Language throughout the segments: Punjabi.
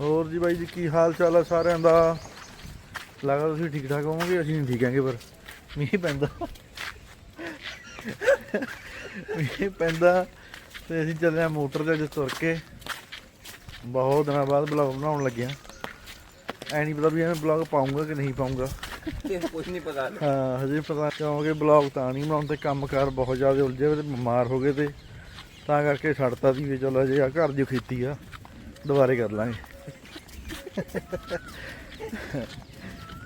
ਹੋਰ ਜੀ ਬਾਈ ਜੀ, ਕੀ ਹਾਲ ਚਾਲ ਆ ਸਾਰਿਆਂ ਦਾ? ਲੱਗਦਾ ਤੁਸੀਂ ਠੀਕ ਠਾਕ ਹੋਵੋਗੇ, ਅਸੀਂ ਨਹੀਂ ਠੀਕ ਹੈਗੇ, ਪਰ ਮੀਂਹ ਪੈਂਦਾ। ਮੀਂਹ ਪੈਂਦਾ ਤੇ ਅਸੀਂ ਚੱਲੇ ਆ ਮੋਟਰ ਦੇ ਵਿੱਚ ਤੁਰ ਕੇ। ਬਹੁਤ ਦਿਨਾਂ ਬਾਅਦ ਬਲੌਗ ਬਣਾਉਣ ਲੱਗਿਆ ਐ ਨਹੀਂ ਪਤਾ ਵੀ ਐਵੇਂ ਬਲੌਗ ਪਾਉਂਗਾ ਕਿ ਨਹੀਂ ਪਾਉਂਗਾ। ਇਹ ਕੁਝ ਨਹੀਂ ਪਤਾ ਹਾਂ ਹਜੇ ਪਤਾ ਕਿਉਂਕਿ ਬਲੌਗ ਤਾਂ ਨਹੀਂ ਬਣਾਉਣ ਤੇ ਕੰਮਕਾਰ ਬਹੁਤ ਜ਼ਿਆਦਾ ਉਲਝੇ ਹੋਏ ਤੇ ਬਿਮਾਰ ਹੋ ਗਏ ਤੇ ਤਾਂ ਕਰਕੇ ਛੱਡਤਾ ਸੀ ਵੀ ਚਲੋ ਹਜੇ ਆ ਘਰ ਦੀ ਖੇਤੀ ਆ, ਦੁਬਾਰੇ ਕਰ ਲਾਂਗੇ।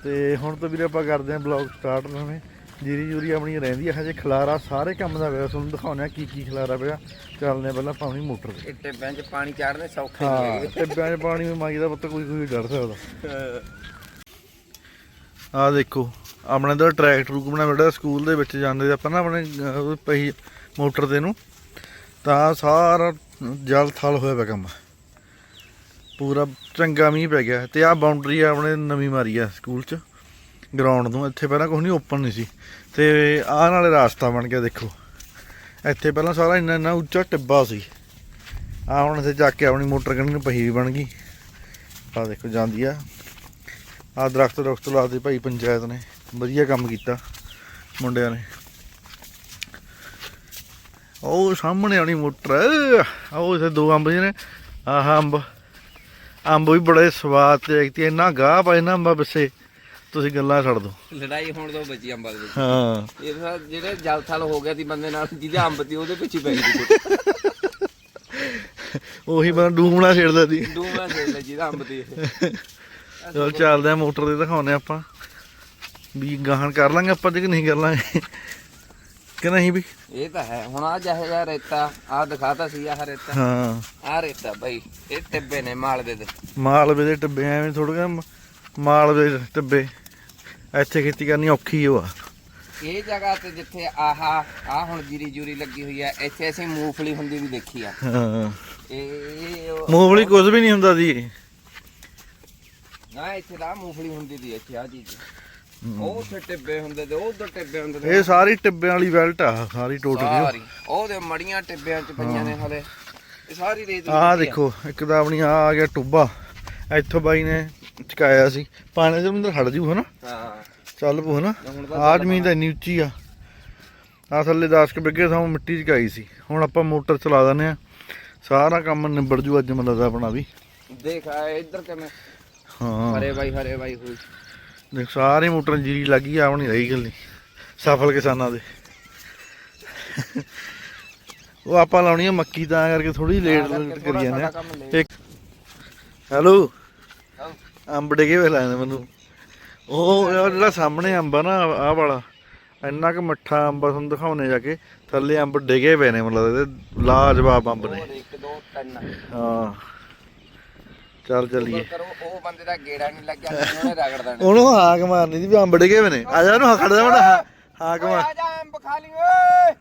ਤੇ ਹੁਣ ਤੋਂ ਵੀਰੇ ਆਪਾਂ ਕਰਦੇ ਆਂ ਬਲੌਗ ਸਟਾਰਟ ਨਵੇਂ। ਜੀਰੀ ਜੂਰੀ ਆਪਣੀ ਰਹਿੰਦੀ ਆ ਹਜੇ ਖਲਾਰਾ ਸਾਰੇ ਕੰਮ ਦਾ ਪਿਆ ਤੁਹਾਨੂੰ ਦਿਖਾਉਣਾ ਕੀ ਕੀ ਖਲਾਰਾ ਪਿਆ। ਚੱਲਦੇ ਆ ਪਹਿਲਾਂ ਪਾਣੀ ਮੋਟਰ ਤੇ। ਇਹ ਟਿੱਬਿਆਂ 'ਚ ਪਾਣੀ ਚਾੜਨੇ ਸੌਖੇ ਹਾਂ ਨਹੀਂ ਟਿੱਬਿਆਂ 'ਚ ਪਾਣੀ ਵੀ ਮਾਈ ਦਾ ਪੁੱਤ ਕੋਈ ਕੋਈ ਡਰ ਸਕਦਾ। ਹੈਗੇ ਆ ਦੇਖੋ ਆਪਣੇ ਦਾ ਟਰੈਕ ਟਰੂਕ ਬਣਾ ਬੜਾ ਸਕੂਲ ਦੇ ਵਿੱਚ ਜਾਂਦੇ ਤੇ ਆਪਾਂ ਨਾ ਆਪਣੇ ਪਹੀ ਮੋਟਰ ਤੇ ਨੂੰ। ਤਾਂ ਸਾਰਾ ਜਲ ਥਲ ਹੋਇਆ ਪਿਆ ਕੰਮ। ਪੂਰਾ ਚੰਗਾ ਮੀਂਹ ਪੈ ਗਿਆ ਤੇ ਆਹ ਬਾਉਂਡਰੀ ਆਪਣੇ ਨਵੀਂ ਮਾਰੀ ਆ ਸਕੂਲ 'ਚ ਗਰਾਊਂਡ ਨੂੰ ਇੱਥੇ ਪਹਿਲਾਂ ਕੁਝ ਨਹੀਂ ਓਪਨ ਨਹੀਂ ਸੀ। ਤੇ ਆਹ ਨਾਲੇ ਰਾਸਤਾ ਬਣ ਗਿਆ, ਦੇਖੋ। ਇੱਥੇ ਪਹਿਲਾਂ ਸਾਰਾ ਇੰਨਾ ਇੰਨਾ ਉੱਚਾ ਟਿੱਬਾ ਸੀ। ਆ ਹੁਣ ਇੱਥੇ ਚੱਕ ਕੇ ਆਪਣੀ ਮੋਟਰ ਕੱਢਣੀ ਨੂੰ ਪਹੀ ਵੀ ਬਣ ਗਈ। ਆ ਦੇਖੋ, ਜਾਂਦੀ ਆ। ਆ ਦਰਖਤ ਦਰਖਤ ਲਾਤੇ ਭਾਈ ਪੰਚਾਇਤ ਨੇ। ਵਧੀਆ ਕੰਮ ਕੀਤਾ ਮੁੰਡਿਆਂ ਨੇ। ਉਹ ਸਾਹਮਣੇ ਆਉਣੀ ਮੋਟਰ, ਉਹ ਇੱਥੇ ਦੋ ਅੰਬ ਜੀ ਨੇ। ਆਹ ਅੰਬ। ਅੰਬ ਵੀ ਬੜੇ ਸਵਾਦ ਤੇ ਤੇ ਇੰਨਾ ਗਾਹ ਪਾ ਇਹਨਾਂ ਅੰਬਾਂ ਪਿੱਛੇ ਤੁਸੀਂ ਗੱਲਾਂ ਛੱਡ ਦੋ ਲੜਾਈ ਹੋਣ ਤੋਂ ਬਚੀ ਅੰਬਾਂ ਦੇ ਵਿੱਚ। ਹਾਂ। ਇਹ ਤਾਂ ਜਿਹੜੇ ਜਲ ਥਲ ਹੋ ਗਿਆ ਸੀ ਬੰਦੇ ਨਾਲ ਜਿਹਦੇ ਅੰਬ ਤੀ ਉਹਦੇ ਪਿੱਛੇ ਪੈ ਗਈ ਉਹੀ ਬੰਦਾ ਡੂਮਣਾ ਛੇੜਦਾ ਸੀ। ਡੂਮਾ ਦੇ ਲੈ ਜਿਹਦਾ ਅੰਬ ਤੀ। ਚਲ ਚੱਲਦੇ ਆ ਮੋਟਰ ਤੇ ਦਿਖਾਉਨੇ ਆਪਾਂ। ਵੀ ਗਾਹਣ ਕਰ ਲਾਂਗੇ ਆਪਾਂ ਜੇ ਕਿ ਨਹੀਂ ਕਰ ਲਾਂਗੇ। ਕਿ ਨਹੀਂ ਵੀ? ਇਹ ਤਾਂ ਹੈ। ਹੁਣ ਆ ਜਿਹੇ ਜਿਹਾ ਰੇਤਾ ਆ ਦਿਖਾਤਾ ਸੀ ਆਹ ਰੇਤਾ। ਹਾਂ। ਆ ਰੇਤਾ ਬਾਈ ਇਹ ਟਿੱਬੇ ਨੇ ਮਾਲਵੇ ਦੇ। ਮਾਲਵੇ ਦੇ ਟੱਬੇ ਐਵੇਂ ਥੋੜਾ ਮਾਲਵੇ ਦੇ ਟੱਬੇ। ਇੱਥੇ ਖੇਤੀ ਕਰਨੀ ਔਖੀ ਓ ਆ। ਇਹ ਜਗ੍ਹਾ ਤੇ ਜਿੱਥੇ ਆਹ ਆ ਹੁਣ ਜੀਰੀ ਜੂਰੀ ਲੱਗੀ ਹੋਈ ਹੈ ਇੱਥੇ ਅਸੀਂ ਮੂੰਗਫਲੀ ਹੁੰਦੀ ਵੀ ਦੇਖੀ ਆ। ਹਾਂ। ਇਹ ਉਹ- ਮੂੰਗਫਲੀ ਕੁਝ ਵੀ ਨਹੀਂ ਹੁੰਦਾ ਦੀ। ਨਾ ਇੱਥੇ ਦਾ ਮੂੰਗਫਲੀ ਹੁੰਦੀ ਦੀ ਇੱਥੇ ਆ ਚੀਜ਼। ਉੱਥੇ ਟਿੱਬੇ ਹੁੰਦੇ ਤੇ ਉਹ ਉਧਰ ਟਿੱਬੇ ਹੁੰਦੇ ਤੇ ਇਹ ਸਾਰੀ ਟੱਬਿਆਂ ਵਾਲੀ ਬੈਲਟ ਆ ਸਾਰੀ ਟੋਟਲ ਸਾਰੀ। ਉਹਦੇ ਮੜੀਆਂ ਟਿੱਬਿਆਂ ਚ ਪਈਆਂ ਨੇ ਹਲੇ। ਇਹ ਸਾਰੀ ਰੇਤ ਆਹ ਮਿੱਟੀ ਆ। ਦੇਖੋ ਇੱਕ ਤਾਂ ਆਪਣੀ ਆ ਆ ਗਿਆ ਟੁੱਬਾ। ਇੱਥੋਂ ਬਾਈ ਨੇ ਚਕਾਇਆ ਸੀ। ਪਾਣੀ ਦੇ ਅੰਦਰ ਖੜ ਜੂ ਹਨਾ? ਹਾਂ। ਚੱਲ ਪੂ ਹਨਾ? ਹੁਣ ਤਾਂ ਆ ਜ਼ਮੀਨ ਤਾਂ ਇੰਨੀ ਉੱਚੀ ਆ। ਆ ਥੱਲੇ 10 ਕੁ ਬਿੱਗੇ ਥਾਂ ਮਿੱਟੀ ਚਕਾਈ ਸੀ। ਹੁਣ ਆਪਾਂ ਮੋਟਰ ਚਲਾ ਦਿੰਦੇ ਆ। ਸਾਰਾ ਕੰਮ ਨਿਬੜ ਜੂ ਅੱਜ ਮੈਨੂੰ ਲੱਗਦਾ ਆਪਣਾ ਵੀ। ਦੇਖ ਆ ਇੱਧਰ ਕਿਵੇਂ ਹਾਂ। ਹਰੇ ਬਾਈ ਹਰੇ ਬਾਈ ਹੋਈ। ਦੇਖ ਸਾਰੇ ਮੋਟਰਾਂ ਜੀਰੀ ਲੱਗੀ ਆ ਆਪਣੀ ਰਹੀ ਗੱਲ ਨਹੀਂ। ਸਫਲ ਕਿਸਾਨਾਂ ਦੇ। ਉਹ ਆਪਾਂ ਲਾਉਣੀ ਆ ਮੱਕੀ ਤਾਂ ਕਰਕੇ ਥੋੜੀ ਲੇਟ ਕਰੀ ਜਾਂਦੇ ਆ। ਇੱਕ ਹੈਲੋ? ਅੰਬ ਡਿਗੇ ਵੇ ਨੇ ਮੈਨੂੰ। ਉਹ ਜਿਹੜਾ ਸਾਹਮਣੇ ਅੰਬ ਆ ਨਾ ਆਹ ਵਾਲਾ ਇੰਨਾ ਕੁ ਮਿੱਠਾ ਅੰਬ ਤੁਹਾਨੂੰ ਦਿਖਾਉਣੇ ਜਾ ਕੇ। ਥੱਲੇ ਅੰਬ ਡਿਗੇ ਪਏ ਨੇ ਮਤਲਬ ਲਾਜਵਾਬ ਅੰਬ ਨੇ। ਇੱਕ ਦੋ ਤਿੰਨ। ਹਾਂ। ਚੱਲ ਚੱਲੀਏ। ਕਰੋ ਉਹ ਬੰਦੇ ਦਾ ਗੇੜਾ ਨਹੀਂ ਲੱਗਿਆ ਉਹਨੇ ਰਗੜ ਦੇਣਾ ਉਹਨੂੰ ਹਾਕ ਮਾਰਨੀ ਸੀ ਵੀ ਅੰਬ ਡਿਗੇ ਨੇ। ਆ ਜਾ ਉਹਨੂੰ ਖੜ ਜਾ ਬੜਾ ਹਾਕ ਮਾਰ। ਆ ਜਾ ਅੰਬ ਖਾ ਲਈ ਓਏ।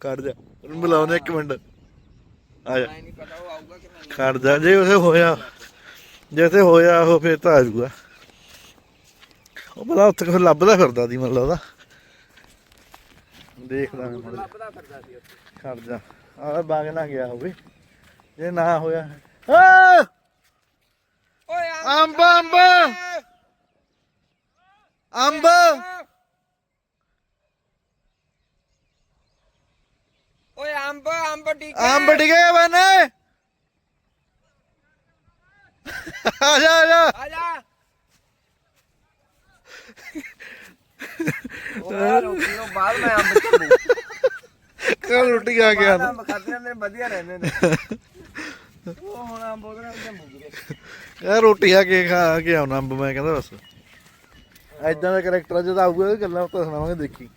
ਖੜ ਜਾ ਉਹਨੂੰ ਬੁਲਾਉਣੇ ਇੱਕ ਮਿੰਟ। ਆ ਜਾ। ਨਹੀਂ ਨਹੀਂ ਪਤਾ ਉਹ ਆਊਗਾ ਕਿ ਨਹੀਂ। ਖੜ ਜਾ ਜੇ ਉਥੇ ਹੋਇਆ ਜੇ ਉਥੇ ਹੋਇਆ ਉਹ ਫੇਰ ਤਾਂ ਆ ਉਹ ਬਲਾ ਉੱਥੇ ਕੋਈ ਲੱਭਦਾ ਫਿਰਦਾ ਦੀ ਮਤਲਬ ਉਹਦਾ। ਦੇਖਦਾ ਮੈਂ ਲੱਭਦਾ ਫਿਰਦਾ ਸੀ ਉੱਥੇ। ਖੜ ਜਾ। ਆਹ ਬਾਗ ਨਾ ਗਿਆ ਹੋਵੇ। ਜੇ ਨਾ ਹੋਇਆ। ਓਏ! ਅੰਬ ਅੰਬ। ਅੰਬ। ਓਏ ਅੰਬ ਅੰਬ ਟੀਕੇ ਅੰਬ ਡਿਗੇ ਬਨੇ। ਆ ਜਾ ਆ ਜਾ। ਆ ਜਾ। ਉਹ ਰੋਟੀ ਤੋਂ ਬਾਅਦ ਮੈਂ ਅੰਬ ਚੱਲੂ ਕੱਲ ਰੋਟੀ ਕੇ ਆਉਂਦਾ? ਅੰਬ ਖਾਦੇ ਨੇ ਵਧੀਆ ਰਹਿੰਦੇ ਨੇ। ਉਹ ਹੁਣ ਅੰਬ ਉਹਦੇ ਨਾਲ ਜੰਮੂ ਵੀਰੇ ਯਾਰ ਰੋਟੀ ਆ ਕੇ ਖਾ ਕੇ ਆਉਣਾ ਅੰਬ ਮੈਂ ਕਹਿੰਦਾ ਬਸ। ਐਦਾਂ ਦਾ ਕਰੈਕਟਰ ਜਦ ਆਊਗਾ ਇਹ ਗੱਲਾਂ ਤਾਂ ਸੁਣਾਵਾਂਗੇ ਦੇਖੀ।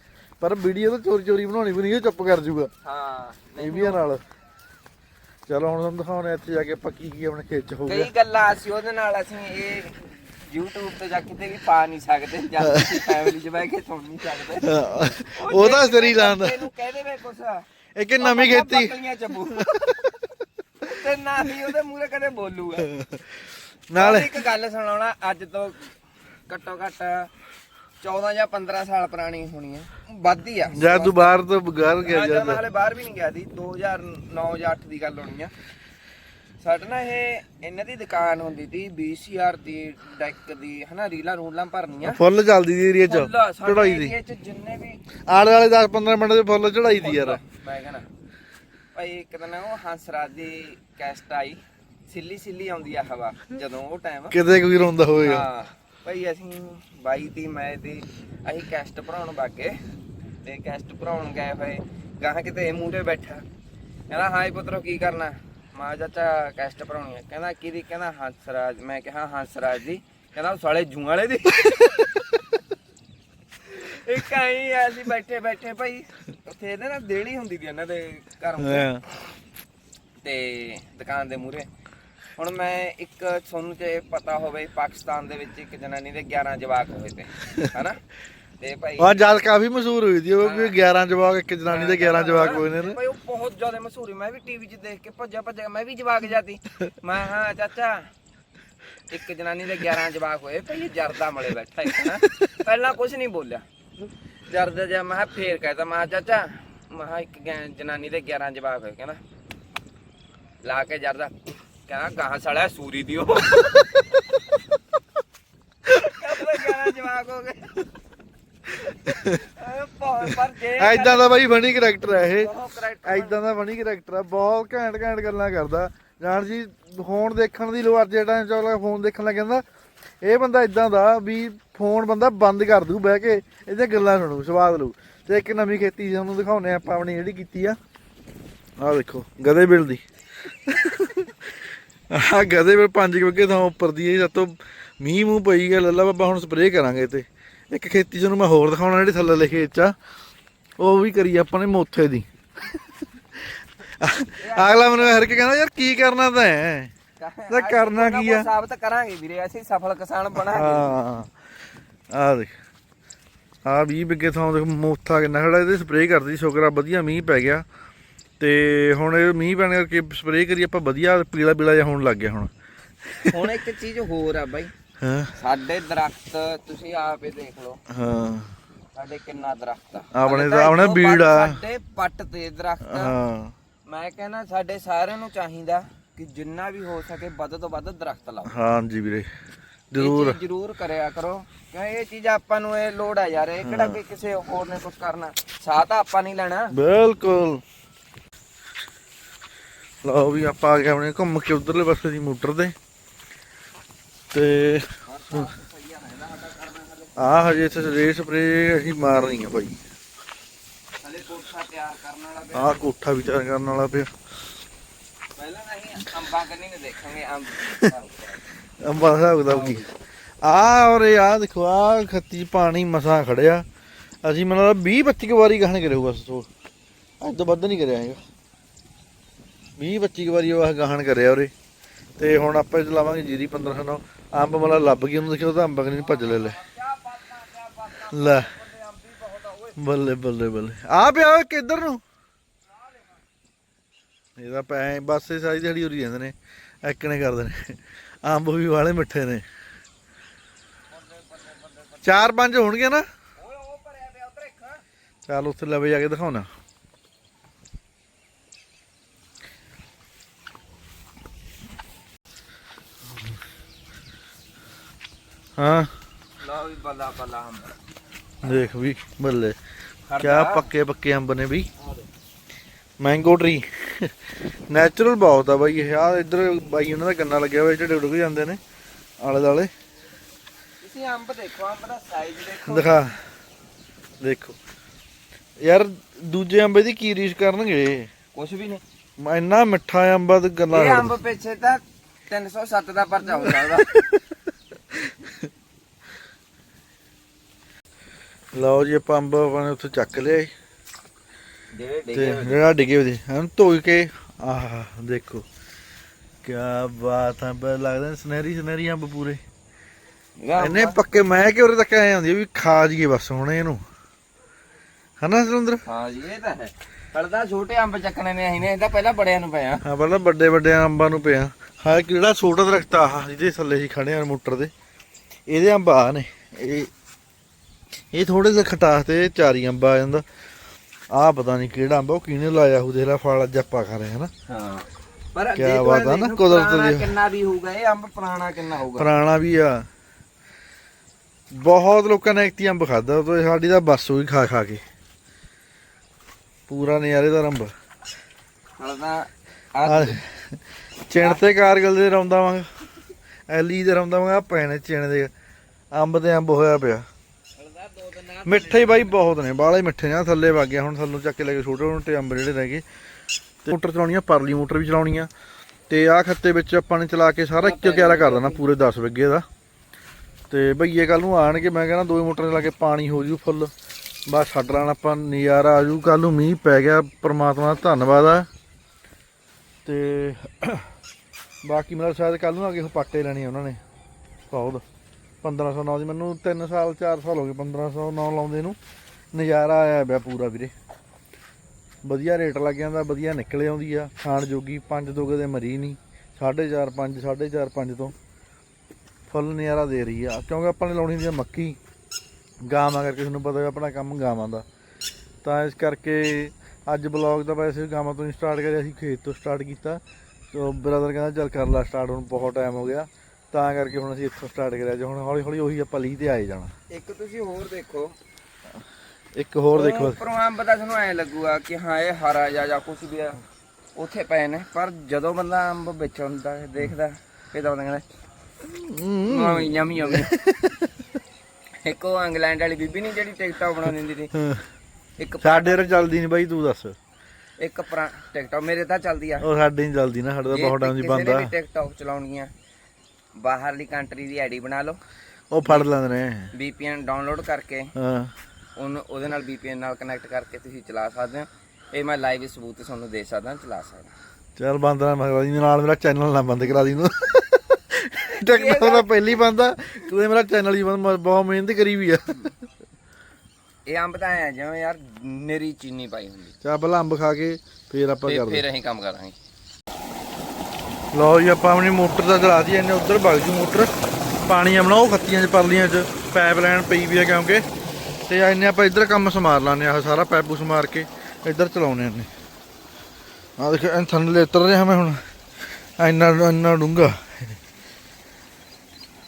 ਪਰ ਵੀਡੀਓ ਤਾਂ ਚੋਰੀ ਚੋਰੀ ਬਣਾਉਣੀ ਵੀ ਨਹੀਂ ਇਹ ਚੁੱਪ ਕਰ ਜੂਗਾ ਹਾਂ ਇਹ ਵੀ ਆ ਨਾਲ। ਚਲੋ ਹੁਣ ਤੁਹਾਨੂੰ ਦਿਖਾਉਣੇ ਇੱਥੇ ਜਾ ਕੇ ਆਪਾਂ ਕੀ ਆਪਣੇ ਖੇਤ ਚ ਹੋ ਕਈ ਗਿਆ ਗੱਲਾਂ ਅਸੀਂ ਉਹਦੇ ਨਾਲ ਅਸੀਂ ਇਹ YouTube ਤੇ ਜਾ ਕਿਤੇ ਵੀ ਪਾ ਨਹੀਂ ਸਕਦੇ ਜਾਂ ਫੈਮਿਲੀ 'ਚ ਬਹਿ ਕੇ ਸੁਣ ਨਹੀਂ ਸਕਦੇ। ਉਹ ਤਾਂ ਸਰੀ ਲਾਂਦਾ ਇਹਨੂੰ ਕਹਿ ਦੇਵੇ ਕੁਛ। ਇਹ ਕਿ ਨਵੀਂ ਖੇਤੀ। ਤੇ ਨਾ ਹੀ ਉਹਦੇ ਮੂਹਰੇ ਕਦੇ ਬੋਲੂਗਾ। ਨਾਲ ਇੱਕ ਗੱਲ ਸੁਣਾਉਣਾ ਅੱਜ ਤੋਂ ਘੱਟੋ ਘੱਟ 14 ਜਾਂ 15 ਸਾਲ ਪੁਰਾਣੀ ਹੋਣੀ ਹੈ ਵੱਧ ਹੀ ਆ। ਜਦ ਤੂੰ ਬਾਹਰ ਤੋਂ ਬਗਾਰ ਗਿਆ ਜਦ ਮੈਂ ਹਾਲੇ ਬਾਹਰ ਵੀ ਨਹੀਂ ਗਿਆ ਸੀ। 2009 ਜਾਂ 8 ਦੀ ਗੱਲ ਹੋਣੀ ਆ। ਸਾਡਾ ਨਾ ਇਹ ਇਹਨਾਂ ਦੀ ਦੁਕਾਨ ਹੁੰਦੀ ਸੀ VCR ਦੀ ਡੈਕ ਦੀ ਹਨਾ ਰੀਲਾਂ ਰੂਲਾਂ ਭਰਨੀਆਂ। ਫੁੱਲ ਚੱਲਦੀ ਦੀ ਏਰੀਆ ਚ ਚੜਾਈ ਦੀ। ਜਿੰਨੇ ਵੀ ਆਲੇ ਵਾਲੇ 10 15 ਮਿੰਟ ਦੇ ਫੁੱਲ ਚੜਾਈ ਦੀ ਯਾਰ। ਮੈਂ ਕਹਿੰਦਾ। ਭਾਈ ਇੱਕ ਦਿਨ ਉਹ ਹੰਸਰਾਜ ਦੀ ਕੈਸਟ ਆਈ। ਸਿੱਲੀ ਸਿੱਲੀ ਆਉਂਦੀ ਆ ਹਵਾ ਜਦੋਂ ਉਹ ਟਾਈਮ ਕਿਤੇ ਕੋਈ ਰੋਂਦਾ ਹੋਵੇਗਾ ਹਾਂ ਭਾਈ ਅਸੀਂ ਬਾਈ ਦੀ ਮੈਂ ਦੀ ਅਸੀਂ ਕੈਸਟ ਭਰਾਉਣ ਬਾਗੇ ਤੇ ਕੈਸਟ ਭਰਾਉਣ ਗਏ ਹੋਏ ਗਾਹਾਂ ਕਿਤੇ ਮੂਹਰੇ ਬੈਠਾ। ਕਹਿੰਦਾ ਹਾਈ ਪੁੱਤਰੋ ਕੀ ਕਰਨਾ? ਮਾਂ ਚਾਚਾ ਕੈਸਟ ਭਰਾਉਣੀ ਹੈ ਕਹਿੰਦਾ ਕਿਹਦੀ? ਕਹਿੰਦਾ ਹੰਸਰਾਜ। ਮੈਂ ਕਿਹਾ ਹੰਸਰਾਜ ਦੀ। ਕਹਿੰਦਾ ਉਹ ਸਾਲੇ ਜੂਆਂ ਵਾਲੇ ਦੀ। ਇੱਕ ਆਈ ਆ ਬੈਠੇ ਬੈਠੇ ਭਾਈ ਉੱਥੇ ਇਹਦੇ ਨਾਲ ਦੇਣੀ ਹੁੰਦੀ ਸੀ ਇਹਨਾਂ ਦੇ ਘਰ। ਹਾਂ। ਤੇ ਦੁਕਾਨ ਦੇ ਮੂਹਰੇ। ਹੁਣ ਮੈਂ ਇੱਕ ਤੁਹਾਨੂੰ ਜੇ ਪਤਾ ਹੋਵੇ ਪਾਕਿਸਤਾਨ ਦੇ ਵਿੱਚ ਇੱਕ ਜਨਾਨੀ ਦੇ 11 ਜਵਾਕ ਹੋਏ ਤੇ ਹਨਾ? ਤੇ ਭਾਈ ਆ ਜਦ ਕਾਫੀ ਮਸ਼ਹੂਰ ਹੋਈ ਦੀ ਉਹ ਵੀ 11 ਜਵਾਕ ਇੱਕ ਜਨਾਨੀ ਦੇ 11 ਜਵਾਕ ਹੋਏ ਨੇ ਭਾਈ ਉਹ ਬਹੁਤ ਜ਼ਿਆਦਾ ਮਸ਼ਹੂਰ ਹੈ ਮੈਂ ਵੀ ਟੀਵੀ 'ਚ ਦੇਖ ਕੇ ਭੱਜਿਆ ਭੱਜਿਆ ਮੈਂ ਵੀ ਜਵਾਕ ਜਾਤੀ। ਮੈਂ ਹਾਂ ਚਾਚਾ। ਇੱਕ ਜਨਾਨੀ ਦੇ 11 ਜਵਾਕ ਹੋਏ ਭਾਈ ਜਰਦਾ ਮਲੇ ਬੈਠਾ ਨਾ ਪਹਿਲਾਂ ਕੁਝ ਨਹੀਂ ਬੋਲਿਆ। ਜਰਦਾ ਜਿਹਾ ਮੈਂ ਕਿਹਾ ਫੇਰ ਕਹਿਤਾ ਮੈਂ ਕਿਹਾ ਚਾਚਾ ਮੈਂ ਕਿਹਾ ਇੱਕ ਗੈ- ਜਨਾਨੀ ਦੇ 11 ਜਵਾਕ ਹੋਏ ਕਹਿੰਦਾ ਲਾ ਕੇ ਜਰਦਾ। ਕਹਿੰਦਾ ਗਾਹਾਂ ਸਾਲਿਆ ਸੂਰੀ ਦਿਓ। ਕਹਿੰਦਾ 11 ਜਵਾਕ ਹੋ ਗਏ। ਅਹ ਪਰ- ਪਰ ਜੇ ਐਦਾਂ ਦਾ ਬਾਈ ਫਨੀ ਕਰੈਕਟਰ ਹੈ ਇਹ। ਐਦਾਂ ਦਾ ਫਨੀ ਕਰੈਕਟਰ ਆ ਬਹੁਤ ਘੈਂਟ ਘੈਂਟ ਗੱਲਾਂ ਕਰਦਾ। ਜਾਣ ਜੀ ਫੋਨ ਦੇਖਣ ਦੀ ਲੋੜ ਜੇ ਟਾਈਮ ਚੋਲਾ ਫੋਨ ਦੇਖਣ ਲੱਗ ਜਾਂਦਾ ਇਹ ਬੰਦਾ ਇਦਾਂ ਦਾ ਵੀ ਫੋਨ ਬੰਦਾ ਬੰਦ ਕਰ ਦੂ, ਬਹਿ ਕੇ ਇਹਦੇ ਗੱਲਾਂ ਸੁਣੂ, ਸਵਾਦ ਲੂ ਤੇ ਇੱਕ ਨਵੀਂ ਖੇਤੀ ਤੁਹਾਨੂੰ ਦਿਖਾਉਨੇ ਆਪਾਂ ਆਪਣੀ ਜਿਹੜੀ ਕੀਤੀ ਆ। ਆਹ ਦੇਖੋ, ਗਧੇ ਬਿਲ ਦੀ। ਆਹ ਗਧੇ ਬਿਲ ਪੰਜ ਕੁ ਵਿੱਗੇ ਉੱਪਰ ਦੀ ਇਹ ਤੋਂ ਮੀਂਹ ਮੂੰਹ ਪਈ ਗਿਆ, ਲੱਲਾ ਬਾਬਾ ਹੁਣ ਸਪਰੇਅ ਕਰਾਂਗੇ ਤੇ ਇੱਕ ਖੇਤੀ ਤੁਹਾਨੂੰ ਮੈਂ ਹੋਰ ਦਿਖਾਉਣਾ ਜਿਹੜੀ ਥੱਲੇ ਲਿਖੇ ਚ ਉਹ ਵੀ ਕਰੀ ਆਪਾਂ ਨੇ ਮੋਥੇ ਦੀ। ਅਗਲਾ ਮੈਨੂੰ ਹਰ ਕੇ ਕਹਿੰਦਾ, ਯਾਰ ਕੀ ਕਰਨਾ ਤਾਂ? ਹੈ ਤਾਂ ਕਰਨਾ ਕੀ ਆ? ਸਾਬਤ ਕਰਾਂਗੇ ਵੀਰੇ ਅਸੀਂ ਸਫਲ ਕਿਸਾਨ ਬਣਾਂਗੇ। ਹਾਂ। ਆ ਦੇਖ। ਆ 20 ਬਿੱਗੇ ਥਾਂ ਦੇਖ ਮੋਥਾ ਕਿੰਨਾ ਖੜਾ ਇਹਦੇ ਸਪਰੇਅ ਕਰਦੀ ਸ਼ੁਕਰ ਆ ਵਧੀਆ ਮੀਂਹ ਪੈ ਗਿਆ। ਤੇ ਹੁਣ ਇਹ ਮੀਂਹ ਪੈਣ ਕਰਕੇ ਸਪਰੇਅ ਕਰੀ ਆਪਾਂ ਵਧੀਆ ਪੀਲਾ ਪੀਲਾ ਜਿਹਾ ਹੋਣ ਲੱਗ ਗਿਆ ਹੁਣ। ਹੁਣ ਇੱਕ ਚੀਜ਼ ਹੋਰ ਆ ਬਾਈ। ਹਾਂ। ਸਾਡੇ ਦਰਖਤ ਤੁਸੀਂ ਆਪ ਹੀ ਦੇਖ ਲਓ। ਹਾਂ। ਸਾਡੇ ਕਿੰਨਾ ਦਰਖਤ ਆ। ਆਪਣੇ ਤਾਂ ਆਪਣੇ ਬੀੜ ਆ। ਸਾਡੇ ਪੱਟ ਤੇ ਦਰਖਤ ਹਾਂ। ਮੈਂ ਕਹਿੰਦਾ ਸਾਡੇ ਸਾਰਿਆਂ ਨੂੰ ਚਾਹੀਦਾ ਕਿ ਜਿੰਨਾ ਵੀ ਹੋ ਸਕੇ ਵੱਧ ਤੋਂ ਵੱਧ ਦਰਖਤ ਲਾਓ। ਹਾਂਜੀ ਵੀਰੇ ਜ਼ਰੂਰ। ਜ਼ਰੂਰ ਕਰਿਆ ਕਰੋ ਕਿਉਂ ਇਹ ਚੀਜ਼ ਆਪਾਂ ਨੂੰ ਇਹ ਲੋੜ ਆ ਯਾਰ ਇਹ ਕਿਹੜਾ ਕਿ ਕਿਸੇ ਹੋਰ ਨੇ ਕੁਝ ਕਰਨਾ ਸਾਹ ਤਾਂ ਆਪਾਂ ਨਹੀਂ ਲੈਣਾ। ਬਿਲਕੁਲ। ਲਓ ਵੀ ਆਪਾਂ ਆ ਗਏ ਆਪਣੇ ਘੁੰਮ ਕੇ ਉਧਰਲੇ ਪਾਸੇ ਦੀ ਮੋਟਰ ਤੇ। ਤੇ ਆ ਹਜੇ ਇੱਥੇ ਰੇ ਸਪਰੇ ਅਸੀਂ ਮਾਰਨੀ ਆ ਭਾਈ। ਹਲੇ ਕੋਠਾ ਤਿਆਰ ਕਰਨ ਵਾਲਾ ਪਿਆ। ਆਹ ਕੋਠਾ ਵੀ ਤਿਆਰ ਕਰਨ ਵਾਲਾ ਪਿਆ। ਅੰਬਾਂ ਕੰਨੀ ਹਿਸਾਬ ਕੀ? ਆ ਔਰ ਆ ਦੇਖੋ ਆ ਖੱਤੀ ਪਾਣੀ ਮਸਾਂ ਖੜਿਆ। ਅਸੀਂ ਮਤਲਬ 20 25 ਕੁ ਵਾਰੀ ਗਾਹਣ ਕਰੇ ਬਸ ਤੋਂ ਅੱਜ ਤੋਂ ਵੱਧ ਨਹੀਂ ਕਰਿਆ ਹੈਗਾ। 20 25 ਵਾਰੀ ਉਹ ਗਾਹਣ ਕਰਿਆ ਉਰੇ। ਤੇ ਹੁਣ ਆਪਾਂ ਇਹ ਲਾਵਾਂਗੇ ਜੀਰੀ 1509 ਅੰਬ ਮਤਲਬ ਲੱਭ ਗਈ, ਉਹਨੂੰ ਦੇਖਿਆ ਉਹ ਤਾਂ ਅੰਬ ਕਨੀ ਭੱਜ ਲੈ ਲੈ। ਲੈ। ਬੱਲੇ ਬੱਲੇ ਬੱਲੇ। ਆ ਪਿਆ ਕਿੱਧਰ ਨੂੰ? ਇਹਦਾ ਪੈ ਬਸ ਇਹ ਸਾਰੀ ਦਿਹਾੜੀ ਉਰੀ ਜਾਂਦੇ ਨੇ ਐਕਣੇ ਕਰਦੇ ਨੇ। ਅੰਬ ਵੀ ਵਾਲੇ ਮਿੱਠੇ ਨੇ। ਚਾਰ ਪੰਜ ਹੋਣਗੇ ਨਾ? ਚੱਲ ਉੱਥੇ ਲਵੇ ਜਾ ਕੇ ਦਿਖਾਉਣਾ। ਹਾਂ। ਲਓ ਵੀ ਬੱਲਾ ਬੱਲਾ ਅੰਬ। ਦੇਖ ਵੀ ਬੱਲੇ। ਕਿਆ ਪੱਕੇ ਪੱਕੇ ਅੰਬ ਨੇ ਵੀ। Mango tree. ਨੈਚੁਰਲ ਬਹੁਤ ਆ ਬਾਈ ਇਹ। ਆ ਇੱਧਰ ਬਾਈ ਉਹਨਾਂ ਦਾ ਗੰਨਾ ਲੱਗਿਆ ਹੋਇਆ ਜਿਹੜੇ ਡੁੱਗ ਜਾਂਦੇ ਨੇ ਆਲੇ ਦਾਲੇ ਤੁਸੀਂ ਅੰਬ ਦੇਖੋ ਅੰਬ ਦਾ ਸਾਈਜ਼ ਦੇਖੋ। ਦਿਖਾ। ਦੇਖੋ। ਯਾਰ ਦੂਜੇ ਅੰਬੇ ਦੀ ਕੀ ਰੀਸ ਕਰਨਗੇ? ਕੁਝ ਵੀ ਨਹੀਂ। ਮੈਂ ਇੰਨਾ ਮਿੱਠਾ ਅੰਬਾ ਤੇ ਗੱਲਾਂ ਇਹ ਅੰਬ ਪਿੱਛੇ ਤਾਂ 307 ਦਾ ਪਰਚਾ ਹੋ ਸਕਦਾ। ਲਓ ਜੀ ਆਪਾਂ ਅੰਬ ਆਪਣੇ ਉੱਥੇ ਚੱਕ ਲਿਆ ਜਿਹੜੇ ਡਿੱਗੇ ਹੋਏ ਜਿਹੜਾ ਡਿੱਗੇ ਉਹਦੇ ਹਨ ਧੋ ਕੇ। ਆਹ ਦੇਖੋ। ਕੀ ਬਾਤ ਹੈ ਬੜਾ ਲੱਗਦਾ ਸੁਨਹਿਰੀ ਸੁਨਹਿਰੀ ਅੰਬ ਪੂਰੇ। ਨੇ। ਇਹ ਇੰਨੇ ਅੰਬ- ਪੱਕੇ ਮੈਂ ਕਿ ਉਰੇ ਤੱਕ ਆਏ ਹੁੰਦੀ ਆ ਵੀ ਖਾ ਜੀਏ ਬਸ ਹੁਣ ਇਹਨੂੰ। ਹਨਾ ਸੁਰਿੰਦਰ ਹਾਂ ਜੀ ਇਹ ਤਾਂ ਹੈ। ਫੜਦਾ ਛੋਟੇ ਅੰਬ ਚੱਕਣੇ ਨੇ ਅਸੀਂ ਨੇ ਇਹਦਾ ਪਹਿਲਾਂ ਬੜਿਆਂ ਨੂੰ ਪਿਆ। ਹਾਂ ਪਹਿਲਾਂ ਵੱਡੇ ਵੱਡੇ ਅੰਬਾਂ ਨੂੰ ਪਿਆ। ਹਾਂ ਕਿਹੜਾ ਛੋਟਾ ਦਰਖਤ ਆ? ਜਿਹਦੇ ਥੱਲੇ ਹੀ ਖੜੇ ਆ ਮੋਟਰ ਦੇ। ਇਹਦੇ ਅੰਬ ਆ ਨੇ। ਇਹ ਇਹ ਥੋੜੇ ਜਿਹਾ ਖਟਾਸ ਤੇ ਚਾਰੀ ਅੰਬ ਆ ਜਾਂਦਾ। ਆ ਪਤਾ ਨਹੀਂ ਕਿਹੜਾ ਅੰਬ ਉਹ ਕਿਹਨੇ ਲਾਇਆ ਉਹ ਦੇਖ ਲੈ ਫਲ ਅੱਜ ਆਪਾਂ ਖਾ ਰਹੇ ਹਨਾ ਹਾਂ ਪਰ ਕਿਆ ਤੂੰ ਬਾਤ ਆ ਨਾ, ਕੁਦਰਤ ਦੀ। ਕਿੰਨਾ ਵੀ ਹੋਊਗਾ ਇਹ ਅੰਬ ਪੁਰਾਣਾ ਕਿੰਨਾ ਹੋਊਗਾ? ਪੁਰਾਣਾ ਵੀ ਆ। ਬਹੁਤ ਲੋਕਾਂ ਨੇ ਐਕਤੀ ਅੰਬ ਖਾਦਾ ਤੇ ਸਾਡੀ ਤਾਂ ਬੱਸ ਹੋਈ ਖਾ ਖਾ ਕੇ। ਪੂਰਾ ਨਜ਼ਾਰੇਦਾਰ ਅੰਬ। ਹਲ ਤਾਂ ਚਿਣ ਤੇ ਕਾਰਗਲ ਦੇ ਰੌਂਦਾ ਵਾਂਗ ਐਲੀ ਦੇ ਰੌਂਦਾ ਵਾਂਗ ਆ ਪੈਣੇ ਚਿਣ ਦੇ ਅੰਬ ਤੇ ਅੰਬ ਹੋਇਆ ਪਿਆ। ਨਾਲ ਮਿੱਠੇ ਬਾਈ ਬਹੁਤ ਨੇ, ਬਾਹਲੇ ਮਿੱਠੇ ਨੇ ਥੱਲੇ ਵਗ ਗਿਆ, ਹੁਣ ਥੱਲੋਂ ਚੱਕ ਕੇ ਲੈ ਕੇ ਛੋਟੇ ਛੋਟੇ ਅੰਬ ਜਿਹੜੇ ਰਹਿ ਗਏ। ਤੇ ਮੋਟਰ ਚਲਾਉਣੀ ਆ, ਪਰਲੀ ਮੋਟਰ ਵੀ ਚਲਾਉਣੀ ਆ। ਤੇ ਆਹ ਖੱਤੇ ਵਿੱਚ ਆਪਾਂ ਨੇ ਚਲਾ ਕੇ ਸਾਰਾ ਇੱਕ ਕਿਆਰਾ ਕਰ ਦੇਣਾ, ਪੂਰੇ 10 ਵਿੱਗੇ ਦਾ। ਤੇ ਭਈਏ ਕੱਲ ਨੂੰ ਆਣਗੇ, ਮੈਂ ਕਹਿੰਦਾ ਦੋ ਮੋਟਰ ਚਲਾ ਕੇ ਪਾਣੀ ਹੋ ਜੂ ਫੁੱਲ। ਬਸ ਛੱਡ ਲੈਣਾ ਆਪਾਂ, ਨਜ਼ਾਰਾ ਆ ਜੂ ਕੱਲ ਨੂੰ ਮੀਂਹ ਪੈ ਗਿਆ, ਪਰਮਾਤਮਾ ਦਾ ਧੰਨਵਾਦ ਆ। ਤੇ ਬਾਕੀ ਮੇਰਾ ਸ਼ਾਇਦ ਕੱਲ ਨੂੰ ਆ ਕੇ ਉਹ ਪਾਟੇ ਲੈਣੇ ਉਹਨਾਂ ਨੇ, ਬਹੁਤ। 1500 ਨੌ ਦੀ, ਮੈਨੂੰ 3 ਸਾਲ 4 ਸਾਲ ਹੋ ਗਏ 1500 ਨੌ ਲਾਉਂਦੇ ਨੂੰ। ਨਜ਼ਾਰਾ ਆਇਆ ਪਿਆ ਪੂਰਾ ਵੀਰੇ। ਵਧੀਆ ਰੇਟ ਲੱਗ ਜਾਂਦਾ, ਵਧੀਆ ਨਿਕਲ ਆਉਂਦੀ ਆ। ਖਾਣ ਜੋਗੀ 5 ਦੋ ਕਦੇ ਮਰੀ ਨਹੀਂ। 4.5 5 4.5 5 ਤੋਂ ਫੁੱਲ ਨਜ਼ਾਰਾ ਦੇ ਰਹੀ ਆ। ਕਿਉਂਕਿ ਆਪਾਂ ਨੇ ਲਾਉਣੀ ਹੁੰਦੀ ਆ ਮੱਕੀ। ਗਾਵਾਂ ਕਰਕੇ ਤੁਹਾਨੂੰ ਪਤਾ ਹੈ ਆਪਣਾ ਕੰਮ ਗਾਵਾਂ ਦਾ। ਤਾਂ ਇਸ ਕਰਕੇ ਅੱਜ ਬਲੌਗ ਦਾ ਵੈਸੇ ਗਾਵਾਂ ਤੋਂ ਹੀ ਸਟਾਰਟ ਕਰਿਆ ਸੀ, ਖੇਤ ਤੋਂ ਸਟਾਰਟ ਕੀਤਾ। ਤੋ ਬ੍ਰਦਰ ਕਹਿੰਦਾ, ਚੱਲ ਕਰ ਲਾ ਸਟਾਰਟ ਹੁਣ ਬਹੁਤ ਟਾਈਮ ਹੋ ਗਿਆ। ਤਾਂ ਕਰਕੇ ਹੁਣ ਅਸੀਂ ਇੱਥੋਂ ਸਟਾਰਟ ਕਰਿਆ ਜੇ ਹੁਣ ਹੌਲੀ ਹੌਲੀ ਉਹੀ ਆਪਾਂ ਲੀ ਤੇ ਆਏ ਜਾਣਾ। ਇੱਕ ਤੁਸੀਂ ਹੋਰ ਦੇਖੋ। ਇੱਕ ਹੋਰ ਦੇਖੋ। ਅੰਬ ਦਾ ਤੁਹਾਨੂੰ ਐ ਲੱਗੂਗਾ ਕਿ ਹਾਂ ਇਹ ਹਰਾ ਜਾ ਜਾਂ ਕੁਝ ਵੀ ਆ ਉੱਥੇ ਪਏ ਨੇ ਪਰ ਜਦੋਂ ਬੰਦਾ ਅੰਬ ਵਿੱਚ ਹੁੰਦਾ ਹੈ, ਦੇਖਦਾ ਫੇਰ ਤਾਂ ਬੰਦਾ ਕਹਿੰਦਾ ਮਾਮੀ ਯਮੀ ਯਮੀ ਇੱਕ ਉਹ ਇੰਗਲੈਂਡ ਵਾਲੀ ਬੀਬੀ ਨਹੀਂ ਜਿਹੜੀ ਟਿਕਟੌਕ ਬਣਾਉਂਦੀ ਹੁੰਦੀ ਸੀ? ਹਾਂ। ਇੱਕ ਸਾਡੇ ਰ ਚੱਲਦੀ ਨਹੀਂ ਬਾਈ ਤੂੰ ਦੱਸ। ਇੱਕ ਪੁਰਾ ਟਿਕਟੌਕ ਮੇਰੇ ਤਾਂ ਚੱਲਦੀ ਆ। ਉਹ ਸਾਡੇ ਨਹੀਂ ਚੱਲਦੀ ਨਾ ਸਾਡਾ ਤਾਂ ਜੇ ਬਹੁਤ ਟਾਈਮ ਦੀ ਕਿਸੇ ਬੰਦ ਨੇ ਆ। ਵੀ ਟਿਕਟੌਕ ਬਾਹਰਲੀ ਕੰਟਰੀ ਦੀ ਆਈਡੀ ਬਣਾ ਲਓ। ਉਹ ਫੜ ਲੈਂਦੇ ਨੇ। VPN ਡਾਊਨਲੋਡ ਕਰਕੇ ਹਾਂ। ਉਹਨੂੰ ਉਹਦੇ ਨਾਲ VPN ਨਾਲ ਕਨੈਕਟ ਕਰਕੇ ਤੁਸੀਂ ਚਲਾ ਸਕਦੇ ਹੋ। ਇਹ ਮੈਂ ਲਾਈਵ ਸਬੂਤ ਤੁਹਾਨੂੰ ਦੇ ਸਕਦਾ ਚਲਾ ਸਕਦਾ। ਚੱਲ ਬੰਦ ਨਾ ਮਗਵਾ ਦੀ ਨਾਲ ਮੇਰਾ ਚੈਨਲ ਨਾ ਬੰਦ ਕਰਾ ਦੀ ਨੂੰ ਟਿਕਟੋਕ ਦਾ ਪਹਿਲੀ ਬੰਦ ਤੂੰ ਮੇਰਾ ਚੈਨਲ ਹੀ ਬੰਦ ਬਹੁਤ ਮਿਹਨਤ ਕਰੀ ਵੀ ਆ। ਇਹ ਅੰਬ ਤਾਂ ਐ ਜਿਵੇਂ ਯਾਰ ਨਰੀ ਚੀਨੀ ਪਾਈ ਹੁੰਦੀ। ਚਾ ਪਹਿਲਾਂ ਅੰਬ ਖਾ ਕੇ ਫੇਰ ਆਪਾਂ ਕਰਦੇ ਫਿਰ ਅਸੀਂ ਕੰਮ ਕਰਾਂਗੇ। ਲਓ ਜੀ, ਆਪਾਂ ਆਪਣੀ ਮੋਟਰ ਦਾ ਚਲਾ ਦੀ ਇਹਨੇ ਉਧਰ ਵਗ ਜੂ ਮੋਟਰ। ਪਾਣੀ ਆਪਣਾ ਉਹ ਖੱਤੀਆਂ 'ਚ, ਪਰਲੀਆਂ 'ਚ ਪਾਈਪ ਲਾਈਨ ਪਈ ਵੀ ਆ ਕਿਉਂਕਿ। ਤੇ ਇਹਨੇ ਆਪਾਂ ਇੱਧਰ ਕੰਮ ਸਮਾਰ ਲਾਣੇ ਆ ਸਾਰਾ ਪਾਈਪ ਸਮਾਰ ਕੇ ਇੱਧਰ ਚਲਾਉਣੇ ਨੇ ਆ ਦੇਖ, ਇਹ ਥੱਲੇ ਉਤਰ ਰਿਹਾ ਮੈਂ ਹੁਣ। ਇੰਨਾ ਇੰਨਾ ਡੂੰਗਾ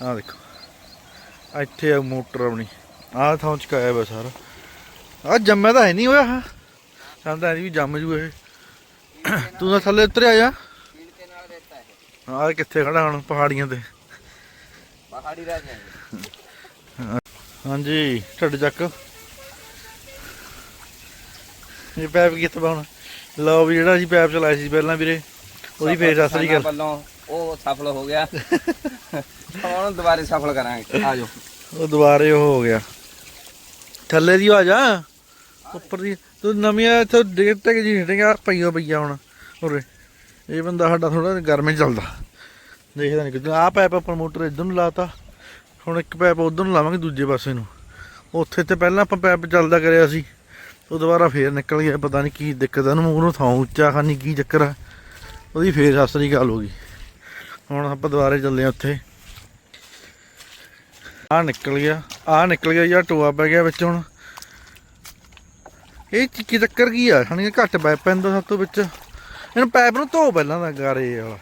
ਆ ਦੇਖੋ, ਇੱਥੇ ਆ ਮੋਟਰ ਆਪਣੀ। ਆਹ ਥਾਂ ਚਕਾਇਆ ਵਾ ਸਾਰਾ। ਆ ਜੰਮਿਆ ਤਾਂ ਹੈ ਨਹੀਂ ਹੋਇਆ। ਹਾਂ ਸਾਨੂੰ ਤਾਂ ਐਂ ਵੀ ਜੰਮ ਜੂ ਇਹ। ਤੂੰ ਤਾਂ ਥੱਲੇ ਉਤਰਿਆ ਆ ਜਾ। ਹੈ ਆ ਕਿੱਥੇ ਖੜਾ ਹੁਣ ਪਹਾੜੀਆਂ ਤੇ? ਪਹਾੜੀ ਰਾਜ ਹੈ ਹਾਂਜੀ ਢੱਡ ਚੱਕ। ਇਹ ਪੈਪ ਕਿੱਥੇ ਪਾਉਣਾ ਲਓ ਵੀ ਜਿਹੜਾ ਅਸੀਂ ਪੈਪ ਚਲਾਇਆ ਸੀ ਪਹਿਲਾਂ ਵੀਰੇ ਉਹਦੀ ਫੇਰ ਅਸਲੀ ਗੱਲ ਵੱਲੋਂ ਉਹ ਸਫਲ ਹੋ ਗਿਆ। ਹੁਣ ਦੁਬਾਰੇ ਸਫਲ ਕਰਾਂਗੇ। ਆ ਜਾਓ। ਉਹ ਦੁਬਾਰੇ ਉਹ ਹੋ ਗਿਆ। ਥੱਲੇ ਦੀ ਆ? ਜਾ ਉੱਪਰ ਦੀ। ਤੂੰ ਨਵੀਆਂ ਇੱਥੇ ਡੇਟ ਤੱਕ ਜੀ ਹਟੇਗਾ ਪਈਓ ਪਈਆ ਹੁਣ। ਉਰੇ। ਇਹ ਬੰਦਾ ਸਾਡਾ ਥੋੜਾ ਗਰਮੇ ਚੱਲਦਾ। ਦੇਖਦਾ ਨਹੀਂ ਕਿਤੇ ਆਹ ਪੈਪ ਆਪਾਂ ਮੋਟਰ ਇੱਧਰ ਨੂੰ ਲਾਤਾ। ਹੁਣ ਇੱਕ ਪੈਪ ਉਧਰ ਨੂੰ ਲਾਵਾਂਗੇ ਦੂਜੇ ਪਾਸੇ ਨੂੰ। ਉੱਥੇ ਤੇ ਪਹਿਲਾਂ ਆਪਾਂ ਪੈਪ ਚੱਲਦਾ ਕਰਿਆ ਸੀ। ਉਹ ਦੁਬਾਰਾ ਫੇਰ ਨਿਕਲ ਗਿਆ, ਪਤਾ ਨਹੀਂ ਕੀ ਦਿੱਕਤ ਆ। ਉਹਨੂੰ ਥਾਂ ਉੱਚਾ ਖਾਨੀ ਕੀ ਚੱਕਰ ਆ। ਉਹਦੀ ਫੇਰ ਅਸਲੀ ਗੱਲ ਹੋ ਗਈ। ਹੁਣ ਆਪਾਂ ਦੁਬਾਰੇ ਚੱਲੇ ਆ ਉੱਥੇ। ਆ ਨਿਕਲ ਗਿਆ। ਆ ਨਿਕਲ ਗਿਆ ਯਾਰ, ਟੋਆ ਪੈ ਗਿਆ ਵਿੱਚ ਹੁਣ। ਇਹ ਚ ਕੀ ਚੱਕਰ ਕੀ ਆ? ਖਾਣੀ ਘੱਟ ਪੈਪ ਪੈਂਦਾ ਸਭ ਤੋਂ ਵਿੱਚ। ਇਹਨੂੰ ਪੈਪ ਨੂੰ ਧੋ ਪਹਿਲਾਂ ਦਾ ਗਾਰੇ ਵਾਲਾ।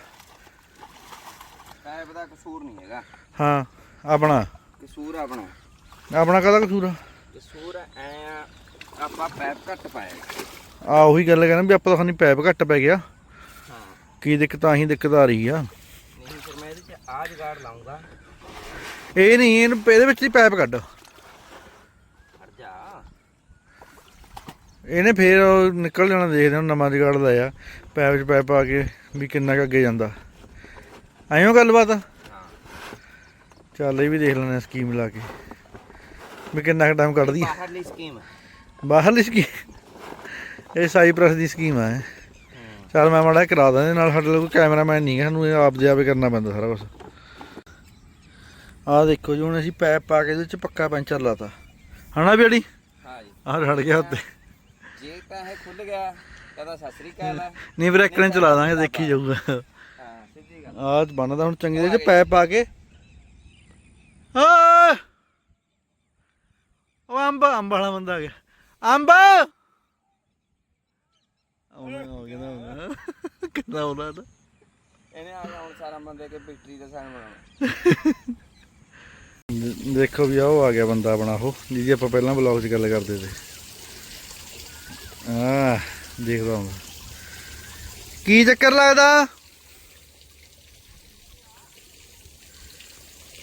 ਪੈਪ ਦਾ ਕਸੂਰ ਨਹੀਂ ਹੈਗਾ। ਹਾਂ ਆਪਣਾ। ਕਸੂਰ ਆਪਣਾ। ਆਪਣਾ ਕਾਹਦਾ ਕਸੂਰ ਆ? ਕਸੂਰ ਐ ਆਪਾਂ ਪੈਪ ਘੱਟ ਪਾਇਆ। ਆ ਉਹੀ ਗੱਲ ਕਹਿੰਦਾ ਵੀ ਆਪਾਂ ਤਾਂ ਖਾਨੀ ਪੈਪ ਘੱਟ ਪੈ ਗਿਆ। ਹਾਂ। ਕੀ ਦਿੱਕਤ ਆਹੀ ਦਿੱਕਤ ਆ ਰਹੀ ਆ। ਨਹੀਂ ਫਿਰ ਮੈਂ ਇਹਦੇ ਚ ਆ ਜਗਾੜ ਲਾਉਂਗਾ। ਇਹ ਨਹੀਂ ਇਹਨੂੰ ਇਹਦੇ ਵਿੱਚ ਹੀ ਪੈਪ ਕੱਢ। ਇਹਨੇ ਫੇਰ ਨਿਕਲ ਜਾਣਾ ਦੇਖਦੇ ਹਾਂ ਨਵਾਂ ਜਗਾੜ ਲਾਇਆ। ਪੈਪ 'ਚ ਪੈਪ ਆ ਕੇ ਵੀ ਕਿੰਨਾ ਕੁ ਅੱਗੇ ਜਾਂਦਾ। ਆਇਓ ਗੱਲਬਾਤ? ਹਾਂ ਚੱਲ ਇਹ ਵੀ ਦੇਖ ਲੈਣੇ ਸਕੀਮ ਲਾ ਕੇ ਵੀ ਕਿੰਨਾ ਕੁ ਟਾਈਮ ਕੱਢਦੀ ਆ। ਬਾਹਰਲੀ ਸਕੀਮ ਬਾਹਰਲੀ ਸਕੀਮ ਇਹ ਸਾਈਪ੍ਰਸ ਦੀ ਸਕੀਮ ਆ। ਚੱਲ ਮੈਂ ਮਾੜਾ ਕਰਾ ਦਾਂ ਇਹਦੇ ਨਾਲ ਸਾਡੇ ਕੋਲ ਕੈਮਰਾਮੈਨ ਨਹੀਂ ਹੈ ਸਾਨੂੰ ਆਪ ਦੇ ਆਪੇ ਕਰਨਾ ਪੈਂਦਾ ਸਾਰਾ ਕੁਝ ਆਹ ਦੇਖੋ ਜੀ ਹੁਣ ਅਸੀਂ ਪੈਪ ਪਾ ਕੇ ਇਹਦੇ ਵਿੱਚ ਪੱਕਾ ਪੈਂਚਰ ਲਾਤਾ। ਹਨਾ ਬੇੜੀ ਹਾਂ ਜੀ। ਆਹ ਰੜ ਗਿਆ ਉੱਤੇ। ਜੇ ਤਾਂ ਇਹ ਖੁੱਲ ਗਿਆ। ਕਹਦਾ ਸਤਿ ਸ੍ਰੀ ਅਕਾਲ ਆ। ਨਹੀਂ ਫਿਰ ਇੱਕ ਨੇ ਚਲਾ ਦਾਂਗੇ ਦੇਖੀ ਜਾਊਗਾ। ਹਾਂ ਸਿੱਧੀ ਗੱਲ। ਆਹ ਬਣਦਾ ਹੁਣ ਚੰਗੀ ਚ ਪੈਪ ਪਾ ਕੇ। ਓਏ! ਉਹ ਅੰਬ ਅੰਬ ਵਾਲਾ ਬੰਦਾ ਆ ਗਿਆ। ਅੰਬ! ਆਉਣਾ ਹੋ ਗਿਆ ਨਾ ਕਿੰਨਾ ਆਉਣਾ ਨਾ ਇਹਨੇ ਆ ਗਿਆ ਹੁਣ ਸਾਰਾ ਬੰਦੇ ਕੇ ਵਿਕਟਰੀ ਦਾ ਸਾਈਨ ਬਣਾਉਣਾ। ਦੇ- ਦੇਖੋ ਵੀ ਆ ਉਹ ਆ ਗਿਆ ਬੰਦਾ ਆਪਣਾ ਉਹ ਜਿਹਦੀ ਆਪਾਂ ਪਹਿਲਾਂ ਬਲੌਗ 'ਚ ਗੱਲ ਕਰਦੇ ਤੇ ਆ ਦੇਖਦਾ ਹੁੰਦਾ ਕੀ ਚੱਕਰ ਲੱਗਦਾ?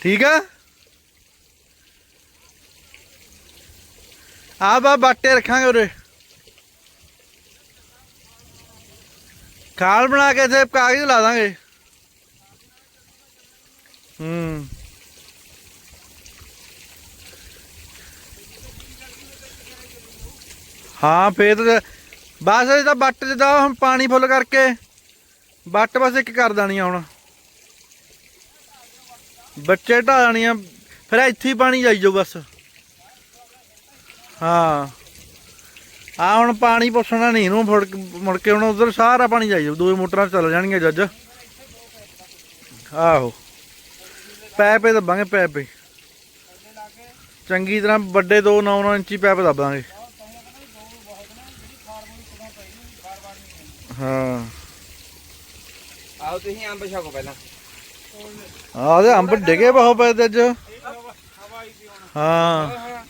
ਠੀਕ ਆ? ਆ ਬਾ, ਬਾਟੇ ਰੱਖਾਂਗੇ ਉਰੇ। ਖਾਲ ਬਣਾ ਕੇ ਤੇ ਕਾਗਜ਼ ਲਾ ਦਾਂਗੇ। ਹੂੰ। ਹਾਂ, ਫੇਰ ਬਸ ਇਹ ਤਾਂ ਬੱਟ ਜਿੱਦਾਂ ਹੁਣ ਪਾਣੀ ਫੁੱਲ ਕਰਕੇ, ਬੱਟ ਬਸ ਇੱਕ ਕਰ ਦੇਣੀ ਆ ਹੁਣ। ਬੱਚੇ ਢਾ ਦੇਣੀ ਆ ਫਿਰ ਇੱਥੇ ਹੀ ਪਾਣੀ ਜਾਈ ਜਾਓ ਬਸ। ਹਾਂ। ਆ ਹੁਣ ਪਾਣੀ ਪੁੱਛਣਾ ਨਹੀਂ, ਇਹਨੂੰ ਫੁੜ ਮੁੜ ਕੇ ਹੁਣ ਉਧਰ ਸਾਰਾ ਪਾਣੀ ਜਾਈ ਜਾਊ ਦੋ ਮੋਟਰਾਂ ਚੱਲ ਜਾਣਗੀਆਂ ਜੱਜ। ਆਹੋ। ਪੈਪੇ ਦੱਬਾਂਗੇ, ਪੈਪੇ ਚੰਗੀ ਤਰ੍ਹਾਂ ਵੱਡੇ 2 9 9 ਇੰਚੀ ਪੈਪ ਦੱਬਾਂਗੇ ਹਾਂ। ਆਓ ਤੁਸੀਂ ਅੰਬ ਛਕੋ ਪਹਿਲਾਂ। ਆਹ ਦੇ ਅੰਬ ਡਿਗੇ ਬਹੁਤ ਪਏ ਤੇ ਅੱਜ। ਹਾਂ।